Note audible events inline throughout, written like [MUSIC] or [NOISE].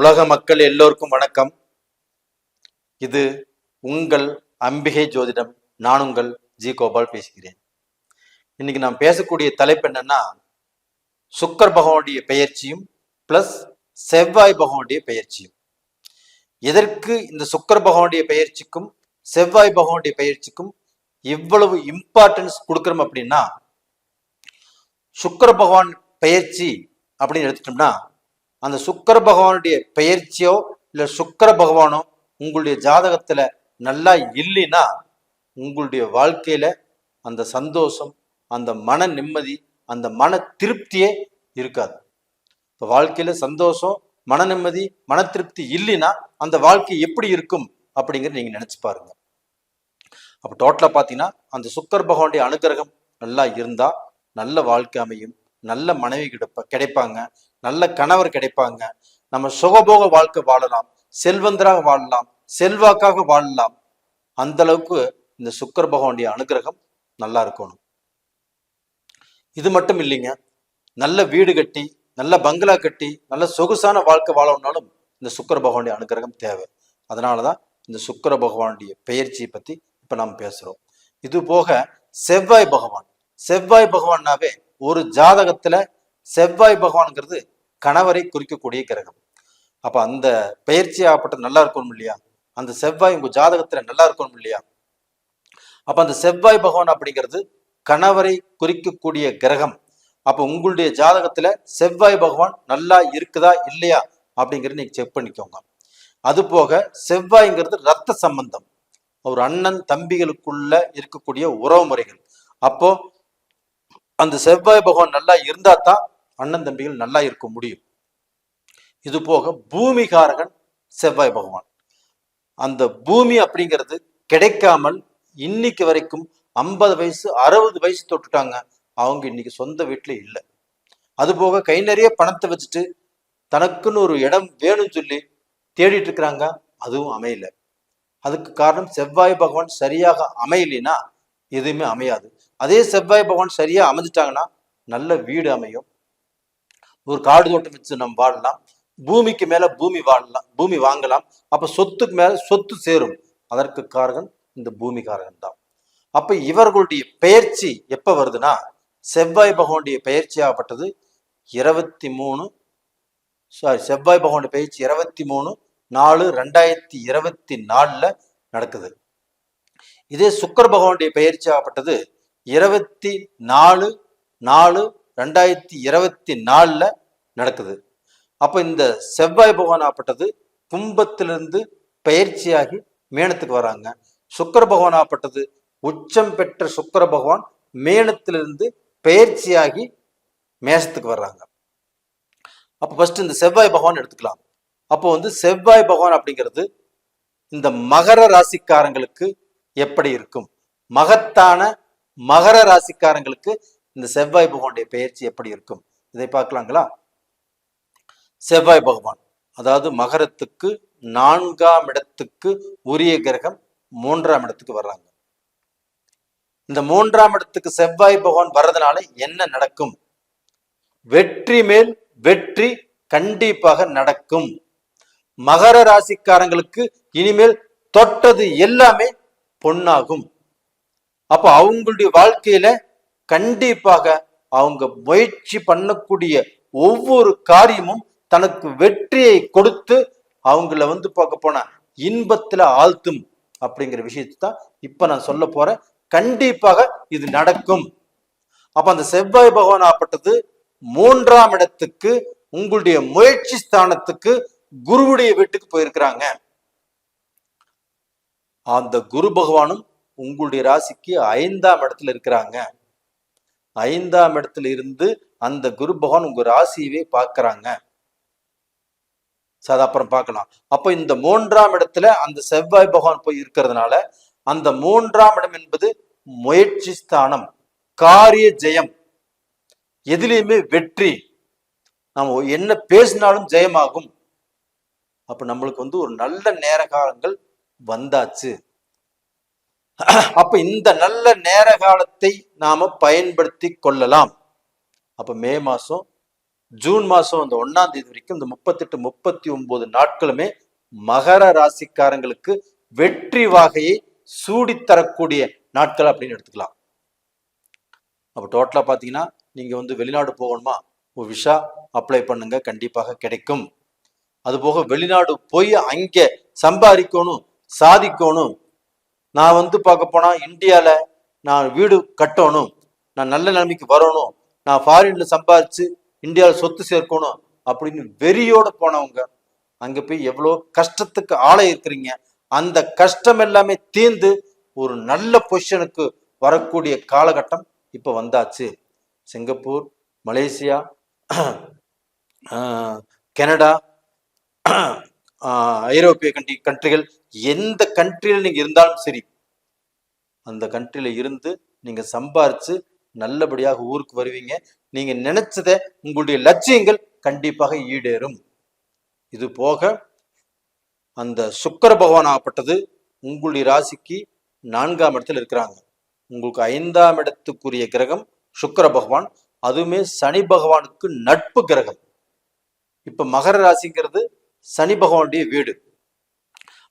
உலக மக்கள் எல்லோருக்கும் வணக்கம். இது உங்கள் அம்பிகை ஜோதிடம். நான் உங்கள் ஜி கோபால் பேசுகிறேன். இன்னைக்கு நாம் பேசக்கூடிய தலைப்பு என்னன்னா சுக்கர் பகவானுடைய பெயர்ச்சியும் பிளஸ் செவ்வாய் பகவானுடைய பெயர்ச்சியும். எதற்கு இந்த சுக்கர் பகவானுடைய பெயர்ச்சிக்கும் செவ்வாய் பகவானுடைய பெயர்ச்சிக்கும் இவ்வளவு இம்பார்ட்டன்ஸ் கொடுக்குறோம் அப்படின்னா சுக்கர பகவான் பெயர்ச்சி அப்படின்னு எடுத்துட்டோம்னா அந்த சுக்கர பகவானுடைய பெயர்ச்சியோ இல்ல சுக்கர பகவானோ உங்களுடைய ஜாதகத்துல நல்லா இல்லைன்னா உங்களுடைய வாழ்க்கையில அந்த சந்தோஷம் அந்த மன நிம்மதி அந்த மன திருப்தியே இருக்காது. இப்போ வாழ்க்கையில சந்தோஷம் மன நிம்மதி மன திருப்தி இல்லைன்னா அந்த வாழ்க்கை எப்படி இருக்கும் அப்படிங்கிறத நீங்க நினைச்சு பாருங்க. அப்போ டோட்டலா பார்த்தீங்கன்னா அந்த சுக்கர் பகவானுடைய அனுகிரகம் நல்லா இருந்தா நல்ல வாழ்க்கை அமையும் நல்ல மனைவி கிடைப்ப கிடைப்பாங்க. நல்ல கணவர் கிடைப்பாங்க. நம்ம சுகபோக வாழ்க்கை வாழலாம். செல்வந்தராக வாழலாம். செல்வாக்காக வாழலாம். அந்த அளவுக்கு இந்த சுக்கர பகவானுடைய அனுகிரகம் நல்லா இருக்கணும். இது மட்டும் இல்லைங்க. நல்ல வீடு கட்டி நல்ல பங்களா கட்டி நல்ல சொகுசான வாழ்க்கை வாழணும்னாலும் இந்த சுக்கர பகவானுடைய அனுகிரகம் தேவை. அதனாலதான் இந்த சுக்கர பகவானுடைய பெயர்ச்சியை பத்தி இப்ப நாம் பேசுறோம். இது போக செவ்வாய் பகவான். செவ்வாய் பகவான்னாவே ஒரு ஜாதகத்துல செவ்வாய் பகவான்ங்கிறது கணவரை குறிக்கக்கூடிய கிரகம். அப்ப அந்த பயிற்சி ஆகப்பட்ட நல்லா இருக்கணும் இல்லையா? அந்த செவ்வாய் உங்க ஜாதகத்துல நல்லா இருக்கணும் இல்லையா? அப்ப அந்த செவ்வாய் பகவான் அப்படிங்கிறது கணவரை குறிக்கக்கூடிய கிரகம். அப்ப உங்களுடைய ஜாதகத்துல செவ்வாய் பகவான் நல்லா இருக்குதா இல்லையா? அப்படிங்கறத நீங்க செக் பண்ணிக்கோங்க. அது போக செவ்வாய்ங்கிறது ரத்த சம்பந்தம். ஒரு அண்ணன் தம்பிகளுக்குள்ள இருக்கக்கூடிய உறவு முறைகள். அப்போ அந்த செவ்வாய் பகவான் நல்லா இருந்தா தான் அண்ணன் தம்பிகள் நல்லா இருக்க முடியும். இது போக பூமிகாரகன் செவ்வாய் பகவான். அந்த பூமி அப்படிங்கிறது கிடைக்காமல் இன்னைக்கு வரைக்கும் ஐம்பது வயசு அறுபது வயசு தொட்டுட்டாங்க. அவங்க இன்னைக்கு சொந்த வீட்டில் இல்லை. அது போக கை நிறைய பணத்தை வச்சுட்டு தனக்குன்னு ஒரு இடம் வேணும்னு சொல்லி தேடிட்டு இருக்கிறாங்க. அதுவும் அமையல. அதுக்கு காரணம் செவ்வாய் பகவான் சரியாக அமையலைன்னா எதுவுமே அமையாது. அதே செவ்வாய் பகவான் சரியா அமைஞ்சிட்டாங்கன்னா நல்ல வீடு அமையும். ஒரு காடு தோட்டம் வச்சு நம்ம வாழலாம். பூமிக்கு மேல பூமி வாழலாம் பூமி வாங்கலாம். அப்ப சொத்துக்கு மேல சொத்து சேரும். அதற்கு காரகன் இந்த பூமிகாரகன் தான். அப்ப இவர்களுடைய பெயர்ச்சி எப்ப வருதுன்னா செவ்வாய் பகவானுடைய பெயர்ச்சியாகப்பட்டது இருபத்தி மூணு சாரி செவ்வாய் பகவானுடைய பயிற்சி இருபத்தி மூணு நாலு ரெண்டாயிரத்தி இருபத்தி நாலுல நடக்குது. இதே சுக்கர் பகவானுடைய பயிற்சி ஆகப்பட்டது இருபத்தி நாலு நாலு ரெண்டாயிரத்தி இருபத்தி நாலுல நடக்குது. அப்போ இந்த செவ்வாய் பகவான் ஆகப்பட்டது கும்பத்திலிருந்து பயிற்சியாகி மேனத்துக்கு வராங்க. சுக்கர பகவான் ஆகப்பட்டது உச்சம் பெற்ற சுக்கர பகவான் மேனத்திலிருந்து பயிற்சியாகி மேசத்துக்கு வர்றாங்க. அப்போ ஃபர்ஸ்ட் இந்த செவ்வாய் பகவான் எடுத்துக்கலாம். அப்போ வந்து செவ்வாய் பகவான் அப்படிங்கிறது இந்த மகர ராசிக்காரங்களுக்கு எப்படி இருக்கும்? மகத்தான மகர ராசிக்காரங்களுக்கு இந்த செவ்வாய் பகவானுடைய பயிற்சி எப்படி இருக்கும்? இதை பார்க்கலாங்களா? செவ்வாய் பகவான். அதாவது மகரத்துக்கு நான்காம் இடத்துக்கு உரிய கிரகம் மூன்றாம் இடத்துக்கு வர்றாங்க. இந்த மூன்றாம் இடத்துக்கு செவ்வாய் பகவான் வர்றதுனால என்ன நடக்கும்? வெற்றி மேல் வெற்றி கண்டிப்பாக நடக்கும். மகர ராசிக்காரங்களுக்கு இனிமேல் தொட்டது எல்லாமே பொன்னாகும். அப்ப அவங்களுடைய வாழ்க்கையில கண்டிப்பாக அவங்க முயற்சி பண்ணக்கூடிய ஒவ்வொரு காரியமும் தனக்கு வெற்றியை கொடுத்து அவங்கள வந்து பார்க்க போன இன்பத்துல ஆழ்த்தும் அப்படிங்கிற விஷயத்தை தான் இப்ப நான் சொல்ல போறேன். கண்டிப்பாக இது நடக்கும். அப்ப அந்த செவ்வாய் பகவான் ஆப்பட்டது மூன்றாம் இடத்துக்கு உங்களுடைய முயற்சி ஸ்தானத்துக்கு குருவுடைய வீட்டுக்கு போயிருக்கிறாங்க. அந்த குரு பகவானும் உங்களுடைய ராசிக்கு ஐந்தாம் இடத்துல இருக்கிறாங்க. ஐந்தாம் இடத்துல இருந்து அந்த குரு பகவான் உங்க ராசியவே பார்க்கறாங்க. ஸோ அது அப்புறம் பார்க்கலாம். அப்போ இந்த மூன்றாம் இடத்துல அந்த செவ்வாய் பகவான் போய் இருக்கிறதுனால அந்த மூன்றாம் இடம் என்பது முயற்சி ஸ்தானம் காரிய ஜெயம். எதுலேயுமே வெற்றி. நம்ம என்ன பேசினாலும் ஜெயமாகும். அப்போ நம்மளுக்கு வந்து ஒரு நல்ல நேர காலங்கள் வந்தாச்சு. அப்ப இந்த நல்ல நேர காலத்தை நாம பயன்படுத்தி கொள்ளலாம். அப்ப மே மாசம் ஜூன் மாசம் அந்த ஒன்னாம் தேதி வரைக்கும் இந்த முப்பத்தெட்டு முப்பத்தி ஒன்பது நாட்களுமே மகர ராசிக்காரங்களுக்கு வெற்றி வாகையை சூடித்தரக்கூடிய நாட்கள் அப்படின்னு எடுத்துக்கலாம். அப்போ டோட்டலா பாத்தீங்கன்னா நீங்க வந்து வெளிநாடு போகணுமா? ஒரு விஷா அப்ளை பண்ணுங்க கண்டிப்பாக கிடைக்கும். அதுபோக வெளிநாடு போய் அங்கே சம்பாதிக்கணும் சாதிக்கணும். நான் வந்து பார்க்க போனா இந்தியால நான் வீடு கட்டணும். நான் நல்ல நிலைமைக்கு வரணும். நான் ஃபாரின்ல சம்பாதிச்சு இந்தியாவில் சொத்து சேர்க்கணும் அப்படின்னு வெறியோட போனவங்க அங்கே போய் எவ்வளோ கஷ்டத்துக்கு ஆளை இருக்கிறீங்க. அந்த கஷ்டம் எல்லாமே தீர்ந்து ஒரு நல்ல பொசிஷனுக்கு வரக்கூடிய காலகட்டம் இப்போ வந்தாச்சு. சிங்கப்பூர் மலேசியா கனடா ஐரோப்பிய கண்ட்ரி கண்ட்ரிகள் எந்த கண்ட்ரியில் நீங்கள் இருந்தாலும் சரி அந்த கண்ட்ரியில இருந்து நீங்கள் சம்பாரித்து நல்லபடியாக ஊருக்கு வருவீங்க. நீங்க நினைச்சத உங்களுடைய லட்சியங்கள் கண்டிப்பாக ஈடேறும். இது போக அந்த சுக்கிர பகவான் ஆகப்பட்டது உங்களுடைய ராசிக்கு நான்காம் இடத்துல இருக்கிறாங்க. உங்களுக்கு ஐந்தாம் இடத்துக்குரிய கிரகம் சுக்கிர பகவான் அதுவுமே சனி பகவானுக்கு நட்பு கிரகம். இப்ப மகர ராசிங்கிறது சனி பகவானுடைய வீடு.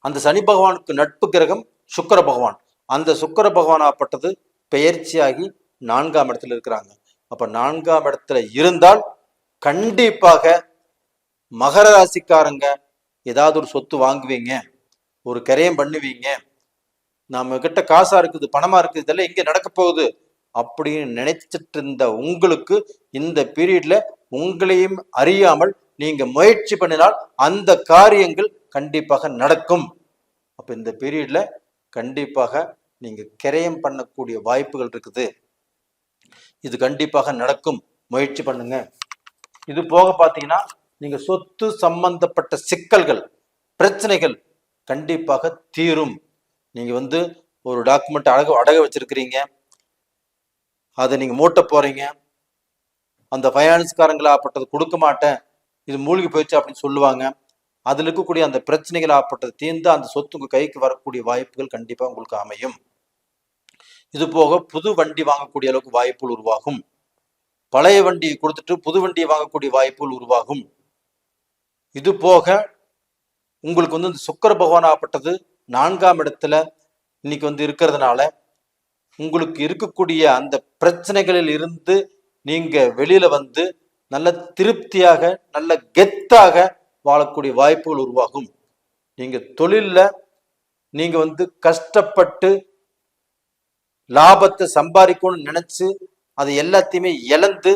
அந்த சனி பகவானுக்கு நட்பு கிரகம் சுக்கிர பகவான். அந்த சுக்கிர பகவான் ஆகப்பட்டது பெயர்ச்சியாகி நான்காம் இடத்துல இருக்கிறாங்க. அப்ப நான்காம் இடத்துல இருந்தால் கண்டிப்பாக மகர ராசிக்காரங்க ஏதாவது ஒரு சொத்து வாங்குவீங்க ஒரு கரையம் பண்ணுவீங்க நம்ம கிட்ட காசா இருக்குது பணமா இருக்குது இதெல்லாம் எங்க நடக்க போகுது அப்படின்னு நினைச்சிட்டு இருந்த உங்களுக்கு இந்த பீரியட்ல உங்களையும் அறியாமல் நீங்க முயற்சி பண்ணினால் அந்த காரியங்கள் கண்டிப்பாக நடக்கும். அப்ப இந்த பீரியட்ல கண்டிப்பாக நீங்க கிரயம் பண்ணக்கூடிய வாய்ப்புகள் இருக்குது. இது கண்டிப்பாக நடக்கும். முயற்சி பண்ணுங்க. இது போக பாத்தீங்கன்னா நீங்க சொத்து சம்பந்தப்பட்ட சிக்கல்கள் பிரச்சனைகள் கண்டிப்பாக தீரும். நீங்க வந்து ஒரு டாக்குமெண்ட் அடக அடக வச்சிருக்கிறீங்க. அதை நீங்க மூட்ட போறீங்க. அந்த ஃபைனான்ஸ்காரங்களா ஆப்பட்டது கொடுக்க மாட்டேன். இது மூழ்கி போயிடுச்சு அப்படின்னு சொல்லுவாங்க. அதுல இருக்கக்கூடிய அந்த பிரச்சனைகள் ஆப்பட்டது தீர்ந்து அந்த சொத்து உங்கள் கைக்கு வரக்கூடிய வாய்ப்புகள் கண்டிப்பா உங்களுக்கு அமையும். இது போக புது வண்டி வாங்கக்கூடிய அளவுக்கு வாய்ப்புகள் உருவாகும். பழைய வண்டியை கொடுத்துட்டு புது வண்டியை வாங்கக்கூடிய வாய்ப்புகள் உருவாகும். இது போக உங்களுக்கு வந்து இந்த சுக்கர பகவானாகப்பட்டது நான்காம் இடத்துல இன்னைக்கு வந்து இருக்கிறதுனால உங்களுக்கு இருக்கக்கூடிய அந்த பிரச்சனைகளில் இருந்து நீங்க வெளியில வந்து நல்ல திருப்தியாக நல்ல கெத்தாக வாழக்கூடிய வாய்ப்புகள் உருவாகும். நீங்க தொழில்ல நீங்க வந்து கஷ்டப்பட்டு லாபத்தை சம்பாதிக்கணும்னு நினைச்சு அதை எல்லாத்தையுமே இழந்து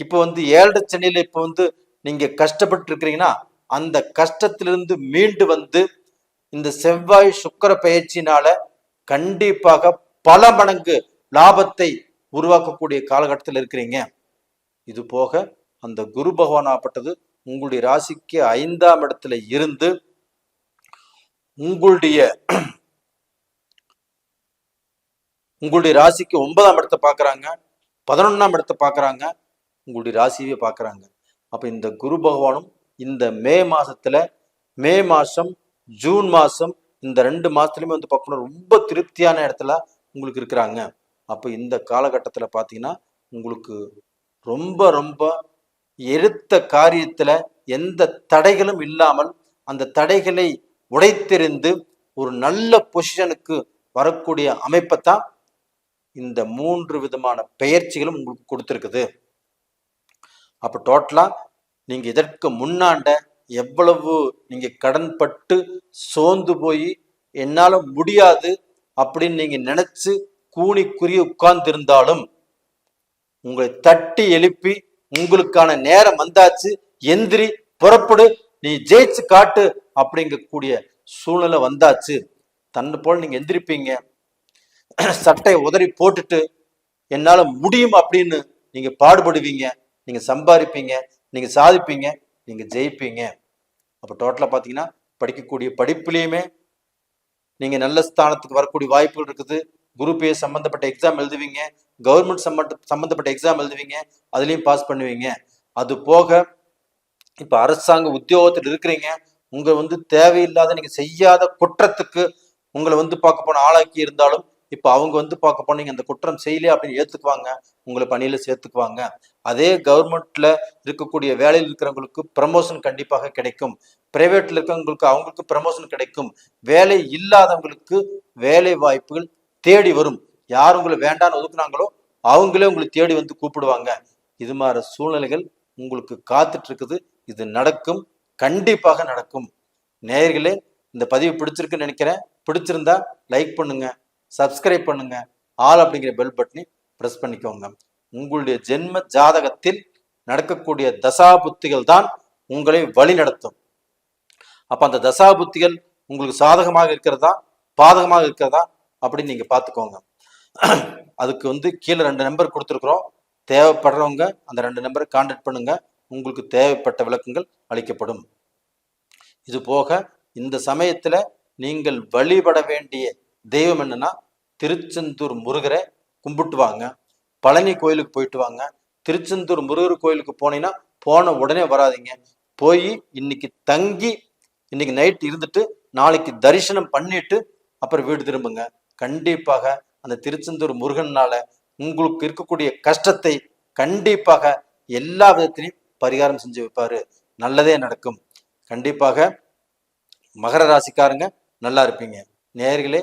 இப்போ வந்து ஏழரை சனியில இப்போ வந்து நீங்க கஷ்டப்பட்டு இருக்கிறீங்கன்னா அந்த கஷ்டத்திலிருந்து மீண்டு வந்து இந்த செவ்வாய் சுக்கர பயிற்சினால கண்டிப்பாக பல மடங்கு லாபத்தை உருவாக்கக்கூடிய காலகட்டத்தில் இருக்கிறீங்க. இது போக அந்த குரு பகவான் ஆப்பட்டது உங்களுடைய ராசிக்கு ஐந்தாம் இடத்துல இருந்து உங்களுடைய உங்களுடைய ராசிக்கு ஒன்பதாம் இடத்தை பார்க்குறாங்க பதினொன்றாம் இடத்தை பார்க்குறாங்க உங்களுடைய ராசியவே பார்க்குறாங்க. அப்போ இந்த குரு பகவானும் இந்த மே மாதத்தில் மே மாதம் ஜூன் மாதம் இந்த ரெண்டு மாதத்துலையுமே வந்து பார்க்கணும் ரொம்ப திருப்தியான இடத்துல உங்களுக்கு இருக்கிறாங்க. அப்போ இந்த காலகட்டத்தில் பார்த்தீங்கன்னா உங்களுக்கு ரொம்ப ரொம்ப எடுத்த காரியத்தில் எந்த தடைகளும் இல்லாமல் அந்த தடைகளை உடைத்தெறிந்து ஒரு நல்ல பொசிஷனுக்கு வரக்கூடிய அமைப்பை தான் இந்த மூன்று விதமான பெயர்ச்சிகளும் உங்களுக்கு கொடுத்துருக்குது. அப்போ டோட்டலாக நீங்கள் இதற்கு முன்னாண்ட எவ்வளவு நீங்கள் கடன்பட்டு சோர்ந்து போய் என்னால் முடியாது அப்படின்னு நீங்கள் நினச்சி கூணி குறி உட்கார்ந்திருந்தாலும் உங்களை தட்டி எழுப்பி உங்களுக்கான நேரம் வந்தாச்சு எந்திரி புறப்படு நீ ஜெயிச்சு காட்டு அப்படிங்கக்கூடிய சூழ்நிலை வந்தாச்சு. தன்னை போல் நீங்கள் எந்திரிப்பீங்க. [CLEARS THROAT] சட்டையை உதறி போட்டுட்டு என்னால் முடியும் அப்படின்னு நீங்கள் பாடுபடுவீங்க நீங்கள் சம்பாதிப்பீங்க நீங்கள் சாதிப்பீங்க நீங்கள் ஜெயிப்பீங்க. அப்போ டோட்டலாக பார்த்தீங்கன்னா படிக்கக்கூடிய படிப்புலேயுமே நீங்கள் நல்ல ஸ்தானத்துக்கு வரக்கூடிய வாய்ப்புகள் இருக்குது. குரூப் ஏ எக்ஸாம் எழுதுவீங்க கவர்மெண்ட் சம்மந்த சம்மந்தப்பட்ட எக்ஸாம் எழுதுவீங்க அதுலேயும் பாஸ் பண்ணுவீங்க. அது போக இப்போ அரசாங்க உத்தியோகத்தில் இருக்கிறீங்க உங்களை வந்து தேவையில்லாத நீங்கள் செய்யாத குற்றத்துக்கு உங்களை வந்து பார்க்க போன ஆளாக்கி இருந்தாலும் இப்போ அவங்க வந்து பார்க்க போனீங்க அந்த குற்றம் செய்யலையே அப்படின்னு ஏற்றுக்குவாங்க உங்களை பணியில் சேர்த்துக்குவாங்க. அதே கவர்மெண்ட்ல இருக்கக்கூடிய வேலையில் இருக்கிறவங்களுக்கு ப்ரமோஷன் கண்டிப்பாக கிடைக்கும். பிரைவேட்ல இருக்கிறவங்களுக்கு அவங்களுக்கு ப்ரமோஷன் கிடைக்கும். வேலை இல்லாதவங்களுக்கு வேலை வாய்ப்புகள் தேடி வரும். யார் உங்களை வேண்டான்னு ஒதுக்குனாங்களோ அவங்களே உங்களை தேடி வந்து கூப்பிடுவாங்க. இது மாதிரி சூழ்நிலைகள் உங்களுக்கு காத்துட்டு இருக்குது இது நடக்கும். கண்டிப்பாக நடக்கும். நேயர்களே இந்த பதிவு பிடிச்சிருக்குன்னு நினைக்கிறேன். பிடிச்சிருந்தா லைக் பண்ணுங்க. சப்ஸ்கிரைப் பண்ணுங்க. ஆல் அப்படிங்கிற பெல் பட்டனை ப்ரெஸ் பண்ணிக்கோங்க. உங்களுடைய ஜென்ம ஜாதகத்தில் நடக்கக்கூடிய தசாபுத்திகள் தான் உங்களை வழி நடத்தும். அப்போ அந்த தசாபுத்திகள் உங்களுக்கு சாதகமாக இருக்கிறதா? பாதகமாக இருக்கிறதா? அப்படின்னு நீங்கள் பார்த்துக்கோங்க. அதுக்கு வந்து கீழே ரெண்டு நம்பர் கொடுத்துருக்குறோம். தேவைப்படுறவங்க அந்த ரெண்டு நம்பரை கான்டாக்ட் பண்ணுங்க. உங்களுக்கு தேவைப்பட்ட விளக்கங்கள் அளிக்கப்படும். இது போக இந்த சமயத்தில் நீங்கள் வழிபட வேண்டிய தெய்வம் என்னன்னா திருச்செந்தூர் முருகரை கும்பிட்டு வாங்க பழனி கோயிலுக்கு போயிட்டு வாங்க. திருச்செந்தூர் முருகர் கோயிலுக்கு போனீங்கன்னா போன உடனே வராதீங்க. போய் இன்னைக்கு தங்கி இன்னைக்கு நைட் இருந்துட்டு நாளைக்கு தரிசனம் பண்ணிட்டு அப்புறம் வீடு திரும்புங்க. கண்டிப்பாக அந்த திருச்செந்தூர் முருகன்னால உங்களுக்கு இருக்கக்கூடிய கஷ்டத்தை கண்டிப்பாக எல்லா விதத்திலையும் பரிகாரம் செஞ்சு வைப்பாரு. நல்லதே நடக்கும். கண்டிப்பாக மகர ராசிக்காரங்க நல்லா இருப்பீங்க. நேர்களே